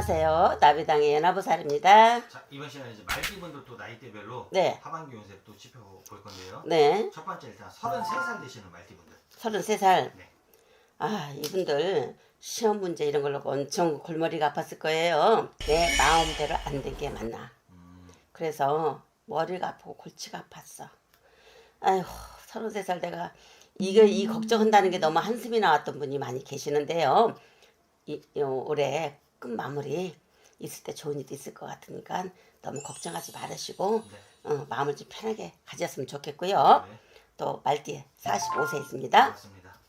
안녕하세요. 나비당의 연하보살입니다. 자 이번 시간에 이제 말띠분들도 나이대별로 네. 하반기 운세 또 짚어볼 건데요. 네, 첫 번째 일단 33살 되시는 말띠분들. 33살. 네. 아, 이분들 시험 문제 이런 걸로 엄청 골머리가 아팠을 거예요. 내 마음대로 안된게 맞나. 음, 그래서 머리가 아프고 골치가 아팠어. 아휴, 33살 내가 이게 이 걱정한다는 게 너무 한숨이 나왔던 분이 많이 계시는데요. 이, 이 올해 끝 마무리 있을 때 좋은 일이 있을 것 같으니까 너무 걱정하지 말으시고 네. 어, 마음을 좀 편하게 가졌으면 좋겠고요. 네. 또 말띠에 45세 있습니다. 맞습니다.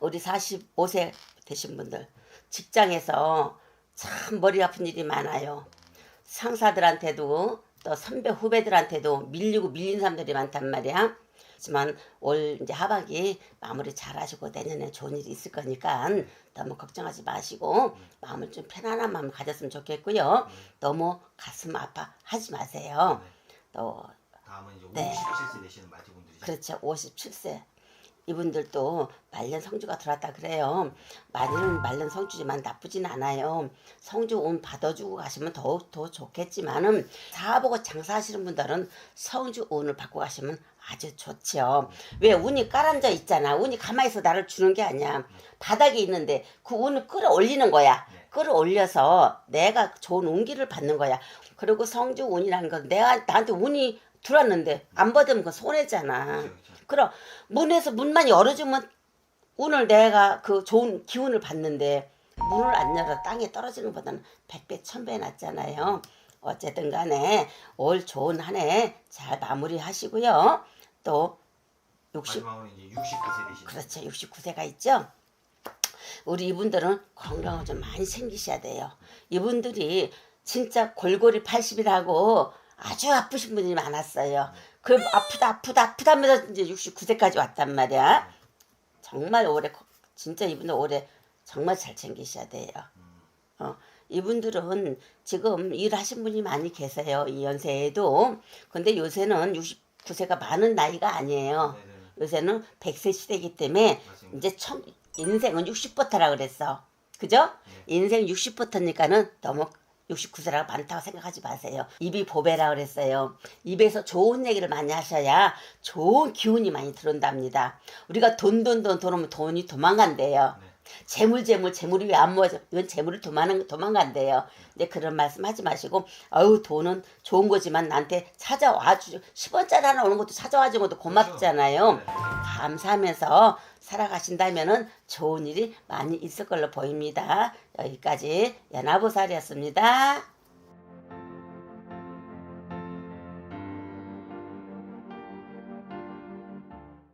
우리 45세 되신 분들 직장에서 참 머리 아픈 일이 많아요. 상사들한테도 또 선배 후배들한테도 밀리고 밀린 사람들이 많단 말이야. 하지만 올 이제 하반기 마무리 잘 하시고 내년에 좋은 일이 있을 거니까 너무 걱정하지 마시고 마음을 좀 편안한 마음을 가졌으면 좋겠고요. 너무 가슴 아파 하지 마세요. 네. 또 다음은 이제 네. 57세 되시는 말띠분들이죠. 그렇죠. 57세. 이분들도 말년 성주가 들어왔다 그래요. 많이는 말년 성주지만 나쁘진 않아요. 성주 운 받아주고 가시면 더욱 더 좋겠지만은 사보고 장사하시는 분들은 성주 운을 받고 가시면 아주 좋죠. 왜 운이 깔아앉아 있잖아. 운이 가만히 있어 나를 주는 게 아니야. 바닥에 있는데 그 운을 끌어올리는 거야. 네. 끌어올려서 내가 좋은 운기를 받는 거야. 그리고 성주 운이라는 건 내가 나한테 운이 들어왔는데 안 받으면 그 손해잖아. 그럼 문에서 문만 열어주면 오늘 내가 그 좋은 기운을 받는데 문을 안 열어 땅에 떨어지는 것보다는 백배 천배 낫잖아요. 어쨌든 간에 올 좋은 한 해 잘 마무리하시고요. 또 60, 마지막으로 이제 69세 되시는 그렇죠. 69세가 있죠. 우리 이분들은 건강을 좀 많이 챙기셔야 돼요. 이분들이 진짜 골골이 80이라고 아주 아프신 분이 많았어요. 그 아프다 아프다 아프다면서 이제 69세까지 왔단 말이야. 정말 거- 진짜 이분들 올해 정말 잘 챙기셔야 돼요. 어, 이분들은 지금 일하신 분이 많이 계세요. 이 연세에도. 근데 요새는 69세가 많은 나이가 아니에요. 요새는 100세 시대이기 때문에. 이제 청, 인생은 60부터라 그랬어. 그죠? 네. 인생 60부터니까는 너무 69세라고 많다고 생각하지 마세요. 입이 보배라 그랬어요. 입에서 좋은 얘기를 많이 하셔야 좋은 기운이 많이 들어온답니다. 우리가 돈, 돈, 돈, 돈 오면 돈이 도망간대요. 네. 재물, 재물, 재물이 왜 안 모아져? 이건 재물이 도망, 도망간대요. 근데 그런 말씀 하지 마시고, 어우, 돈은 좋은 거지만 나한테 찾아와 주, 10원짜리 하나 오는 것도 찾아와 주는 것도 고맙잖아요. 네. 감사하면서 살아가신다면은 좋은 일이 많이 있을 걸로 보입니다. 여기까지 연하보살이었습니다.